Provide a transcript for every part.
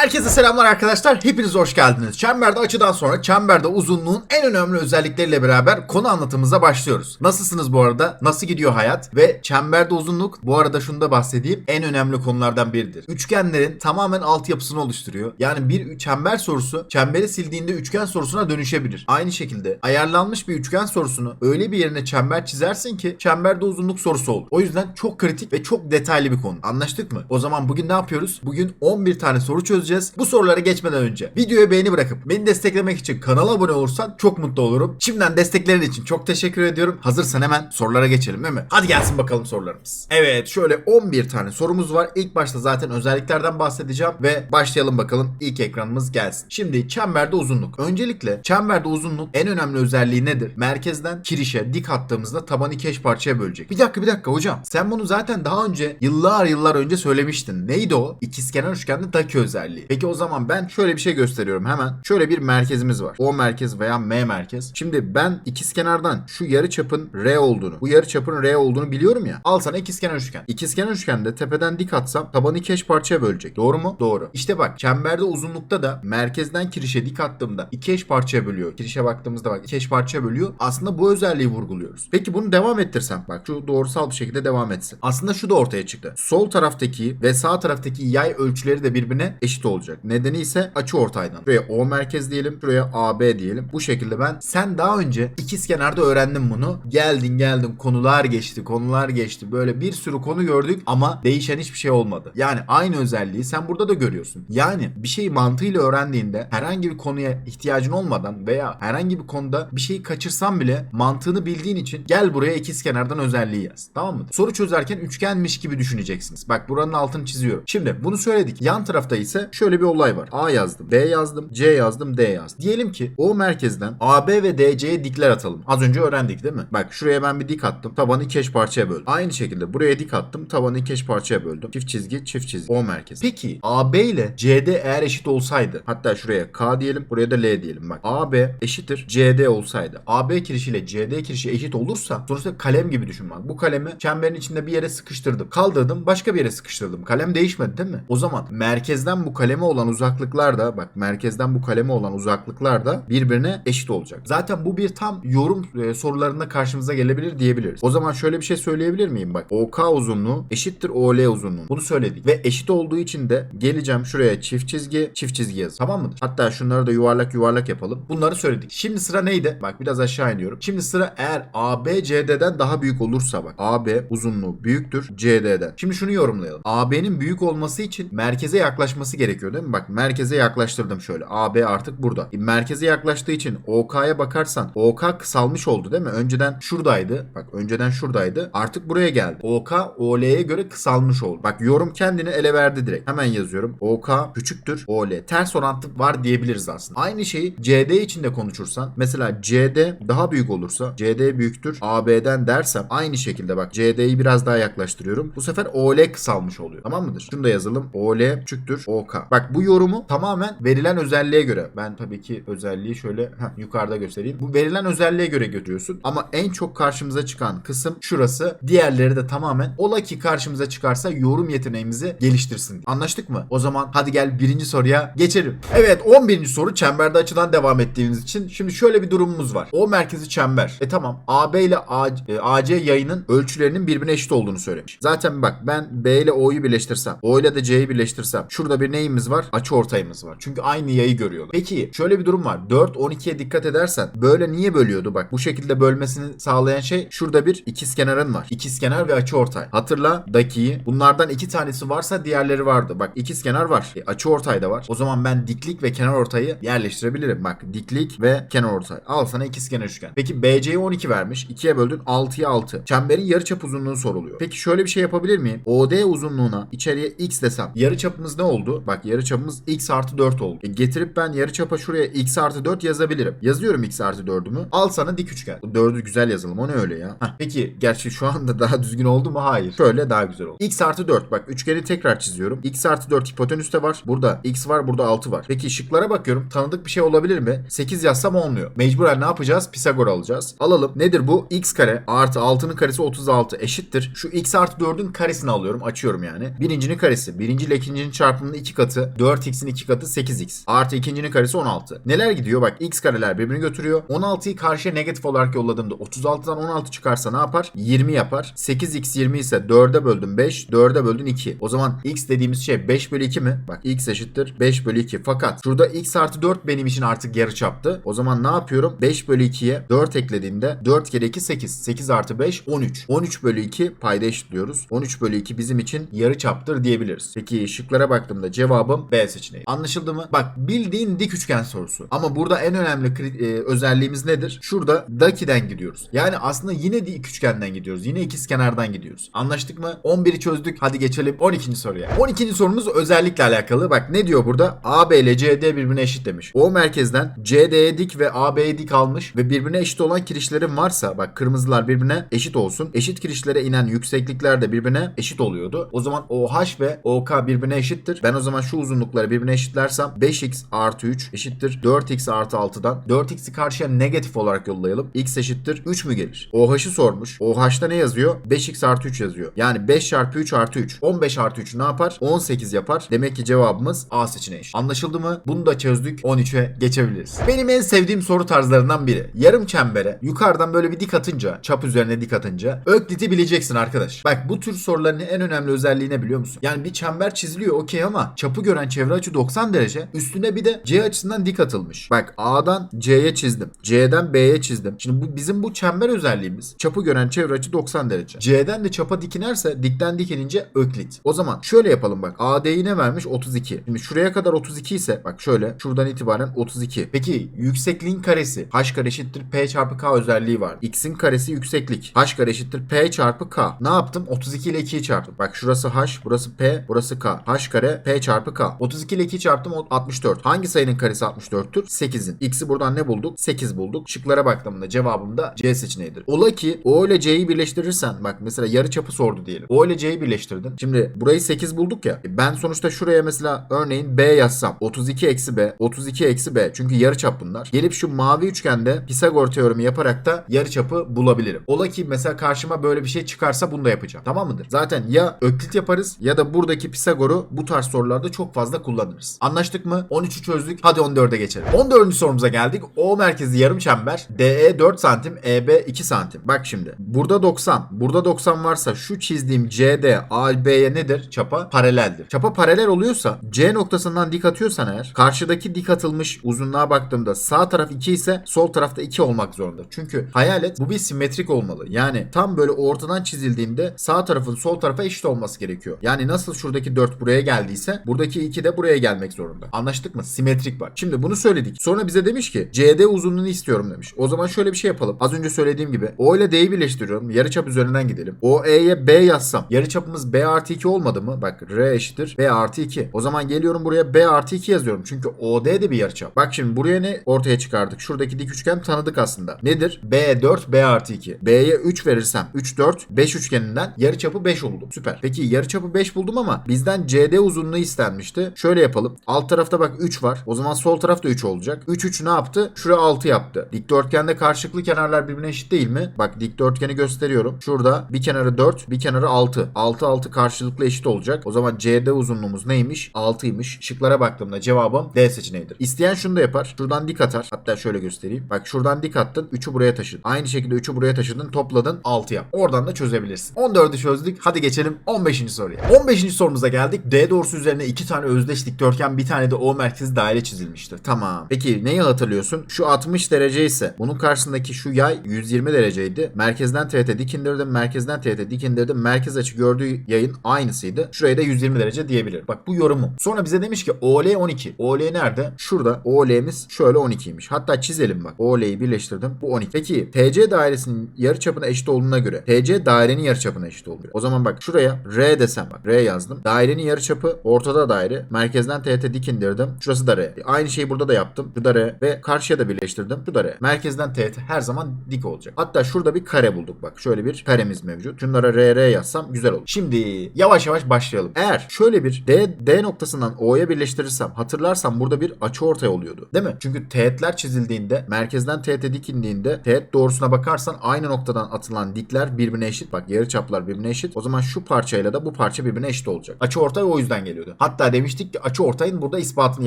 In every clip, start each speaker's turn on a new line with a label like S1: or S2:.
S1: Herkese selamlar arkadaşlar. Hepiniz hoş geldiniz. Çemberde açıdan sonra çemberde uzunluğun en önemli özellikleriyle beraber konu anlatımıza başlıyoruz. Nasılsınız bu arada? Nasıl gidiyor hayat? Ve çemberde uzunluk bu arada şunu da bahsedeyim en önemli konulardan biridir. Üçgenlerin tamamen altyapısını oluşturuyor. Yani bir çember sorusu çemberi sildiğinde üçgen sorusuna dönüşebilir. Aynı şekilde ayarlanmış bir üçgen sorusunu öyle bir yerine çember çizersin ki çemberde uzunluk sorusu olur. O yüzden çok kritik ve çok detaylı bir konu. Anlaştık mı? O zaman bugün ne yapıyoruz? Bugün 11 tane soru çözeceğiz. Bu sorulara geçmeden önce videoya beğeni bırakıp beni desteklemek için kanala abone olursan çok mutlu olurum. Şimdiden desteklerin için çok teşekkür ediyorum. Hazırsan hemen sorulara geçelim değil mi? Hadi gelsin bakalım sorularımız. Evet şöyle 11 tane sorumuz var. İlk başta zaten özelliklerden bahsedeceğim ve başlayalım bakalım. İlk ekranımız gelsin. Şimdi çemberde uzunluk. Öncelikle çemberde uzunluk en önemli özelliği nedir? Merkezden kirişe dik attığımızda tabanı iki parçaya bölecek. Bir dakika bir dakika hocam. Sen bunu zaten daha önce yıllar yıllar önce söylemiştin. Neydi o? İkizkenar üçgende Daki özelliği. Peki o zaman ben şöyle bir şey gösteriyorum hemen. Şöyle bir merkezimiz var. O merkez veya M merkez. Şimdi ben ikizkenardan şu yarı çapın R olduğunu, bu yarı çapın R olduğunu biliyorum ya. Al sana ikizkenar üçgen. İkizkenar üçgende tepeden dik atsam tabanı iki eş parçaya bölecek. Doğru mu? Doğru. İşte bak çemberde uzunlukta da merkezden kirişe dik attığımda iki eş parçaya bölüyor. Kirişe baktığımızda bak iki eş parçaya bölüyor. Aslında bu özelliği vurguluyoruz. Peki bunu devam ettirsem bak şu doğrusal bir şekilde devam etsin. Aslında şu da ortaya çıktı. Sol taraftaki ve sağ taraftaki yay ölçüleri de birbirine eşit olacak. Nedeni ise açı ortaydan. Şuraya O merkez diyelim. Şuraya AB diyelim. Bu şekilde ben sen daha önce ikizkenarda öğrendin bunu. Geldin geldin konular geçti konular geçti. Böyle bir sürü konu gördük ama değişen hiçbir şey olmadı. Yani aynı özelliği sen burada da görüyorsun. Yani bir şeyi mantığıyla öğrendiğinde herhangi bir konuya ihtiyacın olmadan veya herhangi bir konuda bir şeyi kaçırsan bile mantığını bildiğin için gel buraya ikizkenardan özelliği yaz. Tamam mı? Soru çözerken üçgenmiş gibi düşüneceksiniz. Bak buranın altını çiziyorum. Şimdi bunu söyledik. Yan tarafta ise şöyle bir olay var. A yazdım, B yazdım, C yazdım, D yazdım. Diyelim ki o merkezden AB ve DC'ye dikler atalım. Az önce öğrendik değil mi? Bak şuraya ben bir dik attım. Tabanı iki eş parçaya böldüm. Aynı şekilde buraya dik attım. Tabanı iki eş parçaya böldüm. Çift çizgi, çift çizgi. O merkez. Peki AB ile CD eğer eşit olsaydı. Hatta şuraya K diyelim. Buraya da L diyelim. Bak AB eşittir CD olsaydı. AB kirişiyle CD kirişi eşit olursa sonuçta kalem gibi düşün bak. Bu kalemi çemberin içinde bir yere sıkıştırdım. Kaldırdım başka bir yere sıkıştırdım. Kalem değişmedi değil mi? O zaman merkezden bu kaleme olan uzaklıklar da bak merkezden bu kaleme olan uzaklıklar da birbirine eşit olacak. Zaten bu bir tam yorum e, sorularında karşımıza gelebilir diyebiliriz. O zaman şöyle bir şey söyleyebilir miyim? Bak OK uzunluğu eşittir OL uzunluğu. Bunu söyledik. Ve eşit olduğu için de geleceğim şuraya çift çizgi çift çizgi yaz. Tamam mıdır? Hatta şunları da yuvarlak yuvarlak yapalım. Bunları söyledik. Şimdi sıra neydi? Bak biraz aşağı iniyorum. Şimdi sıra eğer AB CD'den daha büyük olursa bak. AB uzunluğu büyüktür CD'den. Şimdi şunu yorumlayalım. AB'nin büyük olması için merkeze yaklaşması gerekiyor değil mi? Bak merkeze yaklaştırdım şöyle. AB artık burada. E, merkeze yaklaştığı için OK'ya bakarsan OK kısalmış oldu değil mi? Önceden şuradaydı. Bak önceden şuradaydı. Artık buraya geldi. OK OL'ye göre kısalmış oldu. Bak yorum kendini ele verdi direkt. Hemen yazıyorum. OK küçüktür OL. Ters orantı var diyebiliriz aslında. Aynı şeyi CD için de konuşursan mesela CD daha büyük olursa CD büyüktür AB'den dersem aynı şekilde bak CD'yi biraz daha yaklaştırıyorum. Bu sefer OL kısalmış oluyor. Tamam mıdır? Şunu da yazalım. OL küçüktür OK. Bak bu yorumu tamamen verilen özelliğe göre. Ben tabii ki özelliği şöyle heh, yukarıda göstereyim. Bu verilen özelliğe göre götürüyorsun. Ama en çok karşımıza çıkan kısım şurası. Diğerleri de tamamen ola ki karşımıza çıkarsa yorum yeteneğimizi geliştirsin. Anlaştık mı? O zaman hadi gel birinci soruya geçelim. Evet 11. soru çemberde açıdan devam ettiğimiz için. Şimdi şöyle bir durumumuz var. O merkezi çember. E tamam AB ile AC, e, yayının ölçülerinin birbirine eşit olduğunu söylemiş. Zaten bak ben B ile O'yu birleştirsem, O ile de C'yi birleştirsem şurada bir neyimiz var? Açı ortayımız var. Çünkü aynı yayı görüyorlar. Peki şöyle bir durum var. 4 12'ye dikkat edersen böyle niye bölüyordu? Bak bu şekilde bölmesini sağlayan şey şurada bir ikizkenarın var. İkizkenar ve açı ortay. Hatırla dakiyi. Bunlardan iki tanesi varsa diğerleri vardı. Bak ikizkenar var. E, açı ortay da var. O zaman ben diklik ve kenar ortayı yerleştirebilirim. Bak diklik ve kenar ortay. Al sana ikizkenar üçgen. Peki BC'yi 12 vermiş. 2'ye böldün 6'ya 6. Çemberin yarıçap uzunluğu soruluyor. Peki şöyle bir şey yapabilir miyim? OD uzunluğuna içeriye x desem. Yarıçapımız ne oldu? Bak yarıçapımız x artı 4 oldu. E, getirip ben yarıçapa şuraya x artı 4 yazabilirim. Yazıyorum x artı 4'ümü. Al sana dik üçgen. Bu 4'ü güzel yazalım. O ne öyle ya? Heh. Peki gerçi şu anda daha düzgün oldu mu? Hayır. Şöyle daha güzel oldu. x artı 4. Bak üçgeni tekrar çiziyorum. x artı 4 hipotenüste var. Burada x var. Burada 6 var. Peki şıklara bakıyorum. Tanıdık bir şey olabilir mi? 8 yazsam olmuyor. Mecburen ne yapacağız? Pisagor alacağız. Alalım. Nedir bu? x kare artı 6'nın karesi 36 eşittir. Şu x artı 4'ün karesini alıyorum. Açıyorum yani. Birincinin karesi. Birinci ile ikincinin çarpımının iki katı katı 4x'in 2 katı 8x. Artı ikincinin karesi 16. Neler gidiyor? Bak x kareler birbirini götürüyor. 16'yı karşıya negatif olarak yolladığımda 36'dan 16 çıkarsa ne yapar? 20 yapar. 8x 20 ise 4'e böldüm 5. 4'e böldün 2. O zaman x dediğimiz şey 5 bölü 2 mi? Bak x eşittir 5 bölü 2. Fakat şurada x artı 4 benim için artık yarı çaptı. O zaman ne yapıyorum? 5 bölü 2'ye 4 eklediğimde 4 kere 2 8. 8 artı 5 13. 13 bölü 2 payda eşitliyoruz. 13 bölü 2 bizim için yarı çaptır diyebiliriz. Peki şıklara baktığımda cevabım B seçeneği. Anlaşıldı mı? Bak bildiğin dik üçgen sorusu. Ama burada en önemli e, özelliğimiz nedir? Şurada dakiden gidiyoruz. Yani aslında yine dik üçgenden gidiyoruz. Yine ikiz kenardan gidiyoruz. Anlaştık mı? 11'i çözdük. Hadi geçelim 12. soruya. 12. sorumuz özellikle alakalı. Bak ne diyor burada? AB ile CD birbirine eşit demiş. O merkezden CD'ye dik ve AB'ye dik almış ve birbirine eşit olan kirişlerin varsa bak kırmızılar birbirine eşit olsun. Eşit kirişlere inen yükseklikler de birbirine eşit oluyordu. O zaman OH ve OK birbirine eşittir. Ben o zaman şu uzunlukları birbirine eşitlersem 5x artı 3 eşittir 4x artı 6'dan. 4x'i karşıya negatif olarak yollayalım. x eşittir 3 mü gelir? OH'ı sormuş. OH'da ne yazıyor? 5x artı 3 yazıyor. Yani 5 çarpı 3 artı 3. 15 artı 3 ne yapar? 18 yapar. Demek ki cevabımız A seçeneği. Anlaşıldı mı? Bunu da çözdük. 13'e geçebiliriz. Benim en sevdiğim soru tarzlarından biri. Yarım çembere yukarıdan böyle bir dik atınca, çap üzerine dik atınca Öklit'i bileceksin arkadaş. Bak bu tür soruların en önemli özelliği ne biliyor musun? Yani bir çember çiziliyor okey ama çapı gören çevre açı 90 derece. Üstüne bir de C açısından dik atılmış. Bak A'dan C'ye çizdim. C'den B'ye çizdim. Şimdi bu bizim bu çember özelliğimiz. Çapı gören çevre açı 90 derece. C'den de çapa dik inerse dikten dik inince Öklit. O zaman şöyle yapalım bak. AD'yi ne vermiş? 32. Şimdi şuraya kadar 32 ise bak şöyle şuradan itibaren 32. Peki yüksekliğin karesi h kare eşittir p çarpı k özelliği var. X'in karesi yükseklik. h kare eşittir p çarpı k. Ne yaptım? 32 ile 2'yi çarptım. Bak şurası h, burası p, burası k. h kare p çarpı k. 32 ile 2'yi çarptım o 64. Hangi sayının karesi 64'tür? 8'in. X'i buradan ne bulduk? 8 bulduk. Şıklara baktığımda cevabım da C seçeneğidir. Ola ki O ile C'yi birleştirirsen bak mesela yarı çapı sordu diyelim. O ile C'yi birleştirdin. Şimdi burayı 8 bulduk ya. E Ben sonuçta şuraya mesela örneğin B yazsam. 32 eksi B. 32 eksi B. Çünkü yarı çap bunlar. Gelip şu mavi üçgende Pisagor teoremi yaparak da yarı çapı bulabilirim. Ola ki mesela karşıma böyle bir şey çıkarsa bunu da yapacağım. Tamam mıdır? Zaten ya öklit yaparız ya da buradaki Pisagor'u bu tarz sorularda çok fazla kullanırız. Anlaştık mı? 13'ü çözdük. Hadi 14'e geçelim. 14. sorumuza geldik. O merkezi yarım çember. DE 4 santim, EB 2 santim. Bak şimdi. Burada 90. Burada 90 varsa şu çizdiğim CD AB'ye nedir? Çapa paraleldir. Çapa paralel oluyorsa C noktasından dik atıyorsan eğer karşıdaki dik atılmış uzunluğa baktığımda sağ taraf 2 ise sol tarafta 2 olmak zorunda. Çünkü hayal et bu bir simetrik olmalı. Yani tam böyle ortadan çizildiğinde sağ tarafın sol tarafa eşit olması gerekiyor. Yani nasıl şuradaki 4 buraya geldiyse buradaki 2 de buraya gelmek zorunda. Anlaştık mı? Simetrik bak. Şimdi bunu söyledik. Sonra bize demiş ki CD uzunluğunu istiyorum demiş. O zaman şöyle bir şey yapalım. Az önce söylediğim gibi O ile D'yi birleştiriyorum. Yarıçap üzerinden gidelim. O E'ye B yazsam. Yarıçapımız B artı 2 olmadı mı? Bak R eşittir B artı 2. O zaman geliyorum buraya B artı 2 yazıyorum. Çünkü OD de bir yarıçap. Bak şimdi buraya ne ortaya çıkardık? Şuradaki dik üçgen tanıdık aslında. Nedir? B 4 B artı 2. B'ye 3 verirsem 3 4 5 üçgeninden yarıçapı 5 oldu. Süper. Peki yarıçapı 5 buldum ama bizden CD uzunluğu istenmişti. Şöyle yapalım. Alt tarafta bak 3 var. O zaman sol taraf da 3 olacak. 3 3 ne yaptı? Şuraya 6 yaptı. Dikdörtgende karşılıklı kenarlar birbirine eşit değil mi? Bak dikdörtgeni gösteriyorum. Şurada bir kenarı 4, bir kenarı 6. 6 6 karşılıklı eşit olacak. O zaman CD uzunluğumuz neymiş? 6'ymış. Şıklara baktığımda cevabım D seçeneğidir. İsteyen şunu da yapar. Şuradan dik atar. Hatta şöyle göstereyim. Bak şuradan dik attın. 3'ü buraya taşıdın. Aynı şekilde 3'ü buraya taşıdın. Topladın. 6 yap. Oradan da çözebilirsin. 14'ü çözdük. Hadi geçelim 15. soruya. 15. sorumuza geldik. D doğrusu üzerine iki tane özdeş dikdörtgen bir tane de O merkezi daire çizilmiştir. Tamam. Peki neyi hatırlıyorsun? Şu 60 derece ise bunun karşısındaki şu yay 120 dereceydi. Merkezden teğete dik indirdim. Merkezden teğete dik indirdim. Merkez açı gördüğü yayın aynısıydı. Şuraya da 120 derece diyebilirim. Bak bu yorumum. Sonra bize demiş ki OL 12. OL nerede? Şurada. OL'miz şöyle 12'ymiş. Hatta çizelim bak. OL'yi birleştirdim. Bu 12. Peki TC dairesinin yarıçapına eşit olduğuna göre TC dairenin yarıçapına eşit oluyor. O zaman bak şuraya R desem bak. R yazdım. Dairenin yarıçapı ortada daire. Merkezden teğete dik indirdim. Şurası da R. Aynı şeyi burada da yaptım. Şu da R ve karşıya da birleştirdim. Şu da R. Merkezden teğete her zaman dik olacak. Hatta şurada bir kare bulduk bak. Şöyle bir karemiz mevcut. Şunlara R R yazsam güzel olur. Şimdi yavaş yavaş başlayalım. Eğer şöyle bir D D noktasından O'ya birleştirirsem hatırlarsam burada bir açı ortaya oluyordu. Değil mi? Çünkü teğetler çizildiğinde merkezden teğete dik indiğinde teğet doğrusuna bakarsan aynı noktadan atılan dikler birbirine eşit. Bak yarı çaplar birbirine eşit. O zaman şu parçayla da bu parça birbirine eşit olacak. Açı ortay o yüzden geliyordu. Hatta Hatta demiştik ki açı ortayın burada ispatını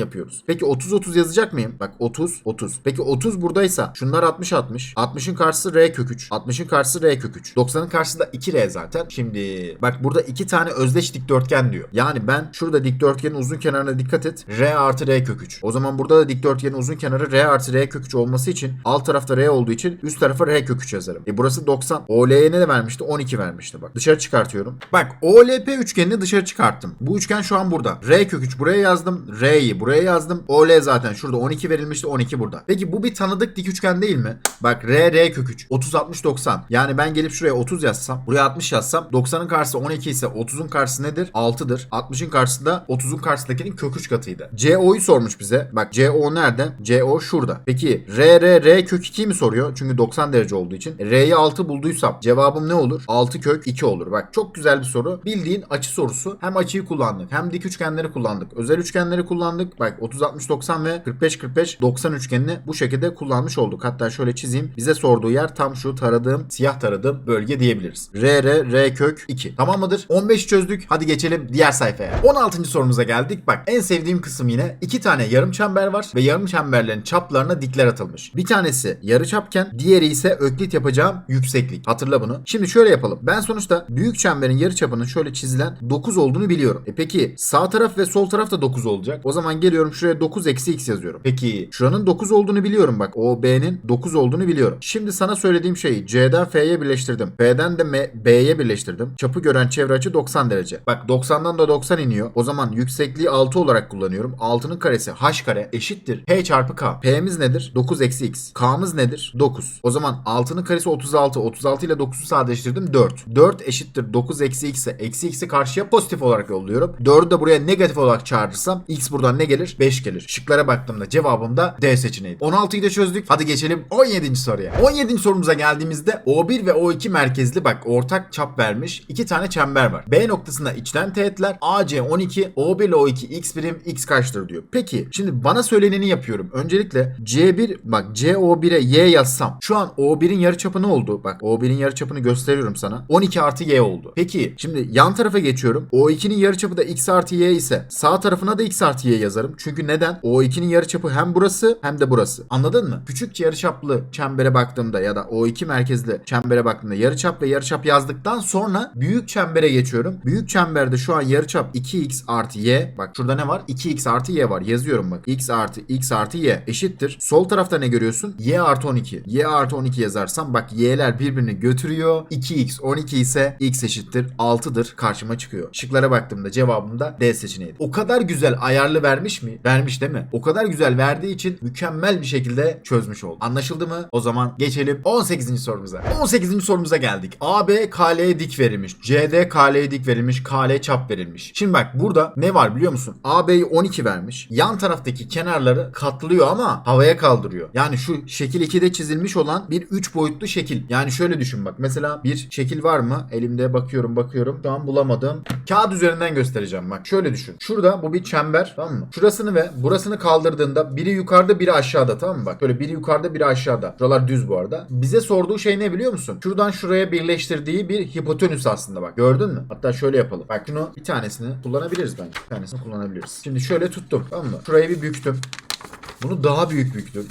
S1: yapıyoruz. Peki 30 30 yazacak mıyım? Bak 30 30. Peki 30 buradaysa şunlar 60 60. 60'ın karşısı R kök 3. 60'ın karşısı R kök 3. 90'ın karşısı da 2R zaten. Şimdi bak burada iki tane özdeş dikdörtgen diyor. Yani ben şurada dikdörtgenin uzun kenarına dikkat et. R artı R kök 3. O zaman burada da dikdörtgenin uzun kenarı R artı R kök 3 olması için alt tarafta R olduğu için üst tarafa R kök 3 yazarım. E burası 90. OL'ye ne vermişti? 12 vermişti bak. Dışarı çıkartıyorum. Bak OLP üçgenini dışarı çıkarttım. Bu üçgen şu an burada. R kök 3 buraya yazdım. R'yi buraya yazdım. OL zaten şurada 12 verilmişti. 12 burada. Peki bu bir tanıdık dik üçgen değil mi? Bak R R kök 3. 30 60 90. Yani ben gelip şuraya 30 yazsam, buraya 60 yazsam 90'ın karşısı 12 ise 30'un karşısı nedir? 6'dır. 60'ın karşısı da 30'un karşısındakinin kök 3 katıydı. CO'yu sormuş bize. Bak CO nerede? CO şurada. Peki R R R kök 2'yi mi soruyor? Çünkü 90 derece olduğu için. R'yi 6 bulduysam cevabım ne olur? 6 kök 2 olur. Bak çok güzel bir soru. Bildiğin açı sorusu. Hem açıyı kullandık hem dik üçgenleri kullandık. Özel üçgenleri kullandık. Bak 30 60 90 ve 45 45 90 üçgenini bu şekilde kullanmış olduk. Hatta şöyle çizeyim. Bize sorduğu yer tam şu taradığım, siyah taradığım bölge diyebiliriz. R R R kök 2. Tamam mıdır? 15 çözdük. Hadi geçelim diğer sayfaya. 16. sorumuza geldik. Bak en sevdiğim kısım yine iki tane yarım çember var ve yarım çemberlerin çaplarına dikler atılmış. Bir tanesi yarı çapken diğeri ise öklit yapacağım yükseklik. Hatırla bunu. Şimdi şöyle yapalım. Ben sonuçta büyük çemberin yarı çapının şöyle çizilen 9 olduğunu biliyorum. E peki sağ taraf ve sol taraf da 9 olacak. O zaman geliyorum şuraya 9 eksi x yazıyorum. Peki şuranın 9 olduğunu biliyorum bak. O B'nin 9 olduğunu biliyorum. Şimdi sana söylediğim şeyi C'den F'ye birleştirdim. F'den de B'ye birleştirdim. Çapı gören çevre açı 90 derece. Bak 90'dan da 90 iniyor. O zaman yüksekliği 6 olarak kullanıyorum. 6'nın karesi h kare eşittir. P çarpı K. P'miz nedir? 9 eksi x. K'mız nedir? 9. O zaman 6'nın karesi 36. 36 ile 9'u sadeleştirdim 4. 4 eşittir 9 eksi x'e. Eksi x'i karşıya pozitif olarak yolluyorum. 4'ü de buraya negatif olarak çağırırsam x buradan ne gelir? 5 gelir. Şıklara baktığımda cevabım da D seçeneği. 16'yı da çözdük. Hadi geçelim 17. soruya. 17. sorumuza geldiğimizde O1 ve O2 merkezli bak ortak çap vermiş. iki tane çember var. B noktasında içten teğetler AC 12, O1 ile O2 x birim x kaçtır diyor. Peki şimdi bana söyleneni yapıyorum. Öncelikle C1 bak CO1'e y yazsam şu an O1'in yarıçapı ne oldu? Bak O1'in yarıçapını gösteriyorum sana. 12 artı y oldu. Peki şimdi yan tarafa geçiyorum. O2'nin yarıçapı da x artı y ise sağ tarafına da x artı y yazarım. Çünkü neden? O2'nin yarıçapı hem burası hem de burası. Anladın mı? Küçük yarıçaplı çembere baktığımda ya da O2 merkezli çembere baktığımda yarıçap ve yarıçap yazdıktan sonra büyük çembere geçiyorum. Büyük çemberde şu an yarıçap 2x artı y. Bak şurada ne var? 2x artı y var. Yazıyorum bak. x artı x artı y eşittir. Sol tarafta ne görüyorsun? y artı 12. y artı 12 yazarsam bak y'ler birbirini götürüyor. 2x 12 ise x eşittir 6'dır karşıma çıkıyor. Şıklara baktığımda cevabım da D seçeneği. O kadar güzel ayarlı vermiş mi? Vermiş değil mi? O kadar güzel verdiği için mükemmel bir şekilde çözmüş oldu. Anlaşıldı mı? O zaman geçelim 18. sorumuza. 18. sorumuza geldik. AB KL'ye dik verilmiş. CD KL'ye dik verilmiş. KL çap verilmiş. Şimdi bak burada ne var biliyor musun? AB'yi 12 vermiş. Yan taraftaki kenarları katlıyor ama havaya kaldırıyor. Yani şu şekil 2'de çizilmiş olan bir 3 boyutlu şekil. Yani şöyle düşün bak. Mesela bir şekil var mı? Elimde bakıyorum bakıyorum. Şu an bulamadım. Kağıt üzerinden göstereceğim bak. Şöyle düşün. Şurada bu bir çember tamam mı? Şurasını ve burasını kaldırdığında biri yukarıda biri aşağıda tamam mı? Bak böyle biri yukarıda biri aşağıda. Şuralar düz bu arada. Bize sorduğu şey ne biliyor musun? Şuradan şuraya birleştirdiği bir hipotenüs aslında bak. Gördün mü? Hatta şöyle yapalım. Bak şunu bir tanesini kullanabiliriz bence. Bir tanesini kullanabiliriz. Şimdi şöyle tuttum tamam mı? Şurayı bir büktüm. Bunu daha büyük büktüm.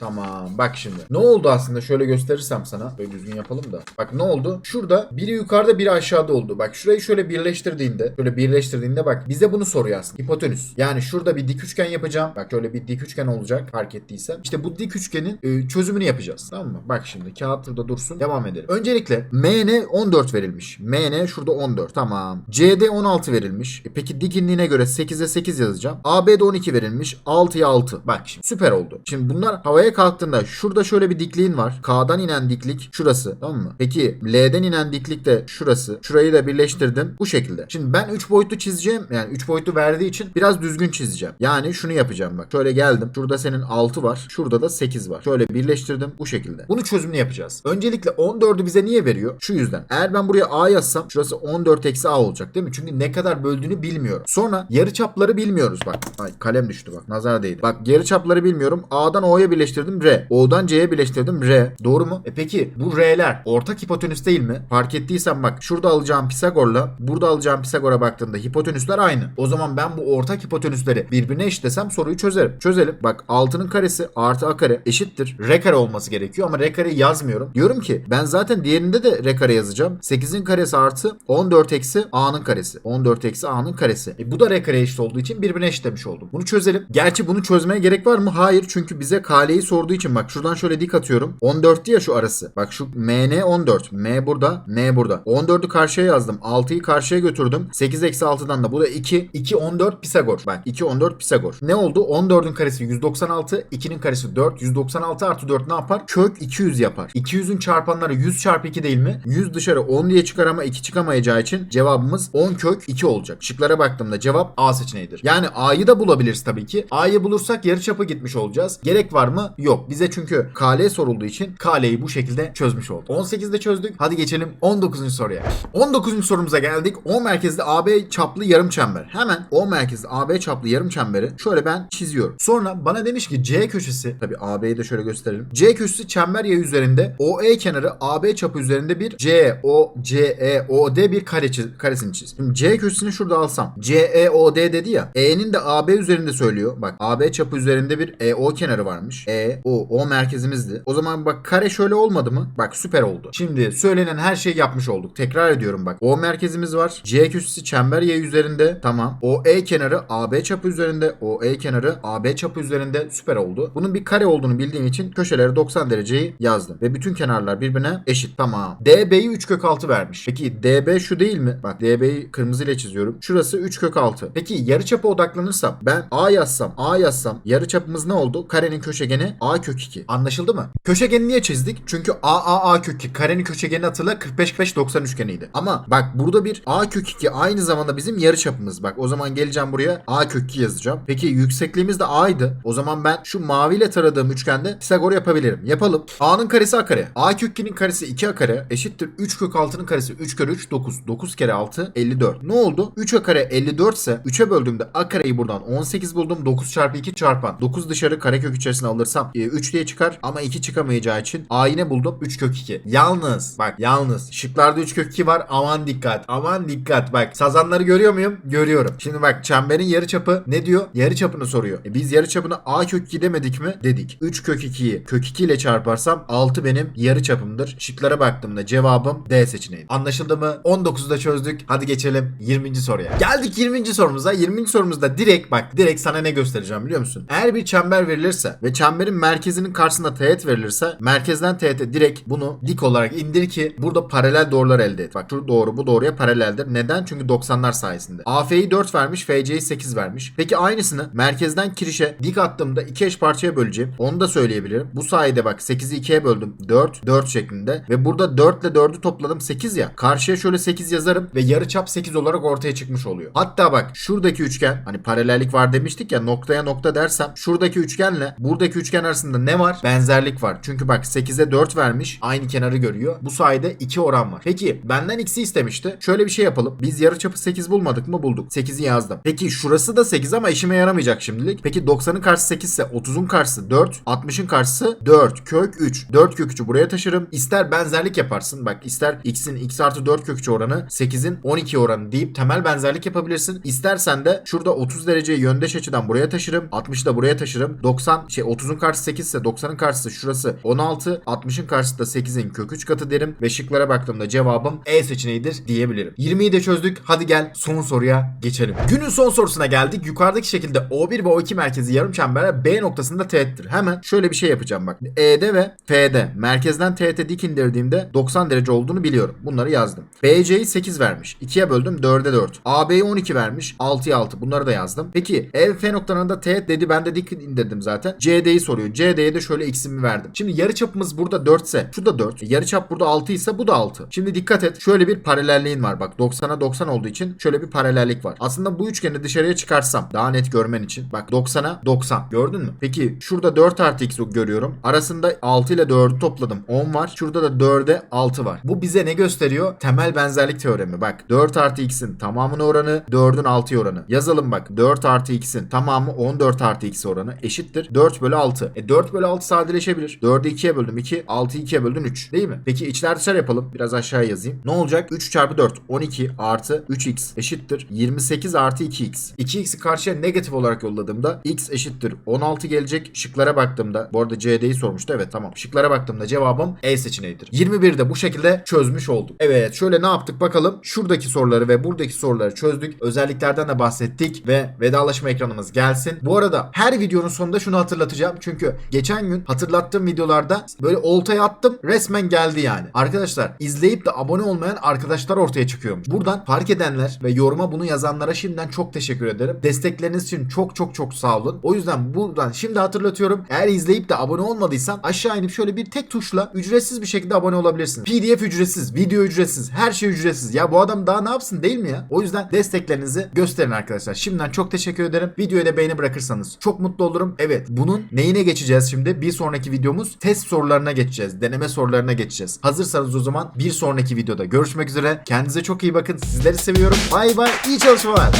S1: Tamam bak şimdi. Ne oldu aslında şöyle gösterirsem sana. Böyle düzgün yapalım da. Bak ne oldu? Şurada biri yukarıda biri aşağıda oldu. Bak şurayı şöyle birleştirdiğinde. Şöyle birleştirdiğinde bak bize bunu soruyor aslında. Hipotenüs. Yani şurada bir dik üçgen yapacağım. Bak şöyle bir dik üçgen olacak fark ettiysen. İşte bu dik üçgenin e, çözümünü yapacağız. Tamam mı? Bak şimdi kağıt burada dursun. Devam edelim. Öncelikle MN 14 verilmiş. MN şurada 14. Tamam. CD 16 verilmiş. E, peki dikliğine göre 8'e 8 yazacağım. AB'de 12 verilmiş. 6'ya 6. Bak şimdi süper oldu. Şimdi bunlar havaya kalktığında şurada şöyle bir dikliğin var. K'dan inen diklik şurası. Tamam mı? Peki L'den inen diklik de şurası. Şurayı da birleştirdim. Bu şekilde. Şimdi ben 3 boyutlu çizeceğim. Yani 3 boyutlu verdiği için biraz düzgün çizeceğim. Yani şunu yapacağım bak. Şöyle geldim. Şurada senin 6 var. Şurada da 8 var. Şöyle birleştirdim. Bu şekilde. Bunu çözümünü yapacağız. Öncelikle 14'ü bize niye veriyor? Şu yüzden. Eğer ben buraya A yazsam şurası 14 eksi A olacak değil mi? Çünkü ne kadar böldüğünü bilmiyorum. Sonra yarıçapları bilmiyoruz bak. Ay kalem düştü bak. Nazar değdi. Bak yarıçapları bilmiyorum. A'dan O'ya birleştirdim birleştirdim R. O'dan C'ye birleştirdim R. Doğru mu? E peki bu R'ler ortak hipotenüs değil mi? Fark ettiysen bak şurada alacağım Pisagor'la burada alacağım Pisagor'a baktığımda hipotenüsler aynı. O zaman ben bu ortak hipotenüsleri birbirine eşitlesem soruyu çözerim. Çözelim. Bak 6'nın karesi artı a kare eşittir. R kare olması gerekiyor ama R kareyi yazmıyorum. Diyorum ki ben zaten diğerinde de R kare yazacağım. 8'in karesi artı 14 eksi a'nın karesi. 14 eksi a'nın karesi. E bu da R kareye eşit olduğu için birbirine eşitlemiş oldum. Bunu çözelim. Gerçi bunu çözmeye gerek var mı? Hayır. Çünkü bize kaleyi sorduğu için bak şuradan şöyle dik atıyorum. 14 ya şu arası. Bak şu MN 14. M burada. N burada. 14'ü karşıya yazdım. 6'yı karşıya götürdüm. 8 eksi 6'dan da bu da 2. 2 14 Pisagor. Bak 2 14 Pisagor. Ne oldu? 14'ün karesi 196. 2'nin karesi 4. 196 artı 4 ne yapar? Kök 200 yapar. 200'ün çarpanları 100 çarpı 2 değil mi? 100 dışarı 10 diye çıkar ama 2 çıkamayacağı için cevabımız 10 kök 2 olacak. Şıklara baktığımda cevap A seçeneğidir. Yani A'yı da bulabiliriz tabii ki. A'yı bulursak yarıçapı gitmiş olacağız. Gerek var mı? Yok. Bize çünkü KL sorulduğu için KL'yi bu şekilde çözmüş olduk. 18'de çözdük. Hadi geçelim 19. soruya. 19. sorumuza geldik. O merkezli AB çaplı yarım çember. Hemen O merkezli AB çaplı yarım çemberi şöyle ben çiziyorum. Sonra bana demiş ki C köşesi tabii AB'yi de şöyle gösterelim. C köşesi çember yayı üzerinde OE kenarı AB çapı üzerinde bir C O C E O D bir kare çiz, karesini çiz. Şimdi C köşesini şurada alsam. C E O D dedi ya. E'nin de AB üzerinde söylüyor. Bak AB çapı üzerinde bir EO kenarı varmış. E O O merkezimizdi. O zaman bak kare şöyle olmadı mı? Bak süper oldu. Şimdi söylenen her şeyi yapmış olduk. Tekrar ediyorum bak. O merkezimiz var. C köşesi çember yayı üzerinde. Tamam. O E kenarı AB çapı üzerinde. O E kenarı AB çapı üzerinde süper oldu. Bunun bir kare olduğunu bildiğim için köşeleri 90 dereceyi yazdım. Ve bütün kenarlar birbirine eşit. Tamam. DB'yi 3 kök 6 vermiş. Peki DB şu değil mi? Bak DB'yi kırmızıyla çiziyorum. Şurası 3 kök 6. Peki yarıçapa odaklanırsam ben A yazsam A yazsam yarıçapımız ne oldu? Karenin köşegeni A kök 2. Anlaşıldı mı? Köşegeni niye çizdik? Çünkü A A A kök 2. Karenin köşegeni hatırla 45 45 90 üçgeniydi. Ama bak burada bir A kök 2 aynı zamanda bizim yarıçapımız. Bak o zaman geleceğim buraya A kök 2 yazacağım. Peki yüksekliğimiz de A'ydı. O zaman ben şu maviyle taradığım üçgende Pisagor yapabilirim. Yapalım. A'nın karesi A kare. A kök 2'nin karesi 2 A kare eşittir 3 kök 6'nın karesi 3 kere 3 9. 9 kere 6 54. Ne oldu? 3 A kare 54 ise 3'e böldüğümde A kareyi buradan 18 buldum. 9 çarpı 2 çarpan. 9 dışarı karekök içerisine alırsam e, 3 diye çıkar ama 2 çıkamayacağı için A'yı ne buldum? 3 kök 2. Yalnız bak yalnız şıklarda 3 kök 2 var. Aman dikkat. Aman dikkat. Bak sazanları görüyor muyum? Görüyorum. Şimdi bak çemberin yarıçapı ne diyor? Yarıçapını soruyor. E, biz yarıçapını A kök 2 demedik mi? Dedik. 3 kök 2'yi kök 2 ile çarparsam 6 benim yarıçapımdır. Şıklara baktığımda cevabım D seçeneği. Anlaşıldı mı? 19'da çözdük. Hadi geçelim 20. soruya. Geldik 20. sorumuza. 20. sorumuzda direkt bak direkt sana ne göstereceğim biliyor musun? Eğer bir çember verilirse ve çemberin merkezinin karşısında teğet verilirse merkezden teğete direkt bunu dik olarak indir ki burada paralel doğrular elde et. Bak şu doğru bu doğruya paraleldir. Neden? Çünkü 90'lar sayesinde. AF'yi 4 vermiş, FC'yi 8 vermiş. Peki aynısını merkezden kirişe dik attığımda iki eş parçaya böleceğim. Onu da söyleyebilirim. Bu sayede bak 8'i 2'ye böldüm. 4, 4 şeklinde. Ve burada 4 ile 4'ü topladım 8 ya. Karşıya şöyle 8 yazarım ve yarıçap 8 olarak ortaya çıkmış oluyor. Hatta bak şuradaki üçgen hani paralellik var demiştik ya noktaya nokta dersem şuradaki üçgenle buradaki üçgen arasında ne var? Benzerlik var. Çünkü bak 8'e 4 vermiş. Aynı kenarı görüyor. Bu sayede 2 oran var. Peki benden x'i istemişti. Şöyle bir şey yapalım. Biz yarıçapı 8 bulmadık mı? Bulduk. 8'i yazdım. Peki şurası da 8 ama işime yaramayacak şimdilik. Peki 90'ın karşısı 8 ise 30'un karşısı 4. 60'ın karşısı 4. Kök 3. 4 kök 3'ü buraya taşırım. İster benzerlik yaparsın. Bak ister x'in x artı 4 kök 3 oranı 8'in 12 oranı deyip temel benzerlik yapabilirsin. İstersen de şurada 30 dereceyi yöndeş açıdan buraya taşırım. 60'ı da buraya taşırım. 90 şey 30'un karşısı 8 ise 90'ın karşısı şurası 16. 60'ın karşısı da 8'in kök 3 katı derim. Ve şıklara baktığımda cevabım E seçeneğidir diyebilirim. 20'yi de çözdük. Hadi gel son soruya geçelim. Günün son sorusuna geldik. Yukarıdaki şekilde O1 ve O2 merkezi yarım çember B noktasında teğettir. Hemen şöyle bir şey yapacağım bak. E'de ve F'de merkezden teğete dik indirdiğimde 90 derece olduğunu biliyorum. Bunları yazdım. BC'yi 8 vermiş. 2'ye böldüm 4'e 4. AB'yi 12 vermiş. 6'ya 6. Bunları da yazdım. Peki E ve F noktalarında teğet dedi. Ben de dik indirdim zaten. CD'yi soruyor. CD'ye de şöyle x'imi verdim. Şimdi yarıçapımız burada 4 ise şu da 4. Yarıçap burada 6 ise bu da 6. Şimdi dikkat et. Şöyle bir paralelliğin var. Bak 90'a 90 olduğu için şöyle bir paralellik var. Aslında bu üçgeni dışarıya çıkarsam daha net görmen için. Bak 90'a 90. Gördün mü? Peki şurada 4 artı x görüyorum. Arasında 6 ile 4'ü topladım. 10 var. Şurada da 4'e 6 var. Bu bize ne gösteriyor? Temel benzerlik teoremi. Bak 4 artı x'in tamamının oranı 4'ün 6'ya oranı. Yazalım bak 4 artı x'in tamamı 14 artı x oranı eşittir. 4 bölü 6. 6. E 4 bölü 6 sadeleşebilir. 4'ü 2'ye böldüm 2. 6'yı 2'ye böldüm 3. Değil mi? Peki içler yapalım. Biraz aşağı yazayım. Ne olacak? 3 çarpı 4. 12 artı 3x eşittir. 28 artı 2x. 2x'i karşıya negatif olarak yolladığımda x eşittir. 16 gelecek. Şıklara baktığımda. Bu arada CD'yi sormuştu. Evet tamam. Şıklara baktığımda cevabım E seçeneğidir. 21'i de bu şekilde çözmüş olduk. Evet şöyle ne yaptık bakalım. Şuradaki soruları ve buradaki soruları çözdük. Özelliklerden de bahsettik ve vedalaşma ekranımız gelsin. Bu arada her videonun sonunda şunu hatırlatacağım. Çünkü geçen gün hatırlattığım videolarda böyle oltaya attım resmen geldi yani. Arkadaşlar izleyip de abone olmayan arkadaşlar ortaya çıkıyormuş. Buradan fark edenler ve yoruma bunu yazanlara şimdiden çok teşekkür ederim. Destekleriniz için çok çok çok sağ olun. O yüzden buradan şimdi hatırlatıyorum. Eğer izleyip de abone olmadıysan aşağı inip şöyle bir tek tuşla ücretsiz bir şekilde abone olabilirsin. PDF ücretsiz, video ücretsiz, her şey ücretsiz. Ya bu adam daha ne yapsın değil mi ya? O yüzden desteklerinizi gösterin arkadaşlar. Şimdiden çok teşekkür ederim. Videoya da beğeni bırakırsanız çok mutlu olurum. Evet bunun neyine geçeceğiz şimdi? Bir sonraki videomuz test sorularına geçeceğiz. Deneme sorularına geçeceğiz. Hazırsanız o zaman bir sonraki videoda görüşmek üzere. Kendinize çok iyi bakın. Sizleri seviyorum. Bay bay. İyi çalışmalar.